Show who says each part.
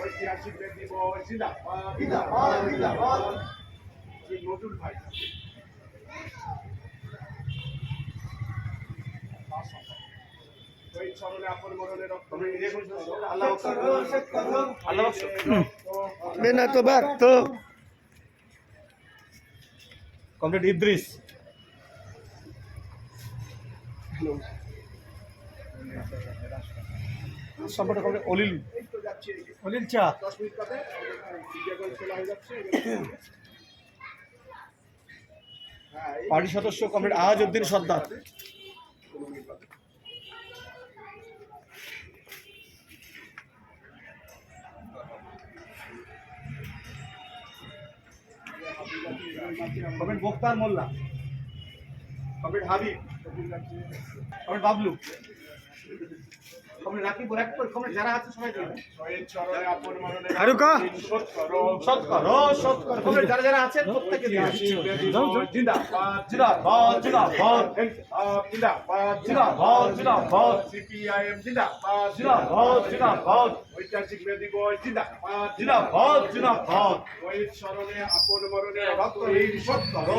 Speaker 1: ঐতিহাসিক নজরুল ভাই আপন মরণে রক্ত। আল্লাহ আল্লাহ
Speaker 2: না তো ব্যাক তো কমপ্লিট ইদ্রিস। সম্পর্ক কমপ্লিট অলিল। অলিল চা। পার্টি সদস্য complete Ahajuddin Sardar. Complete Mukhtar Molla comment Habib comment Bablu. Complete Rakib Rakib complete যারা আছে সবাই
Speaker 1: করো
Speaker 2: কমপ্লিট যারা যারা আছেন প্রত্যেককে আসি।
Speaker 1: জিন্দাবাদ জিন্দাবাদ জিন্দাবাদ। জিন্দাবাদ জিন্দাবাদ জিন্দাবাদ। সিপিআইএম জিন্দাবাদ জিন্দাবাদ। জিন্দাবাদ ঐতিহাসিক মেদি বয় জিন্দাবাদ জিন্দাবাদ জিন্দাবাদ। শহীদ স্মরণে আপন মরণে রক্ত ঋণ শোধ করো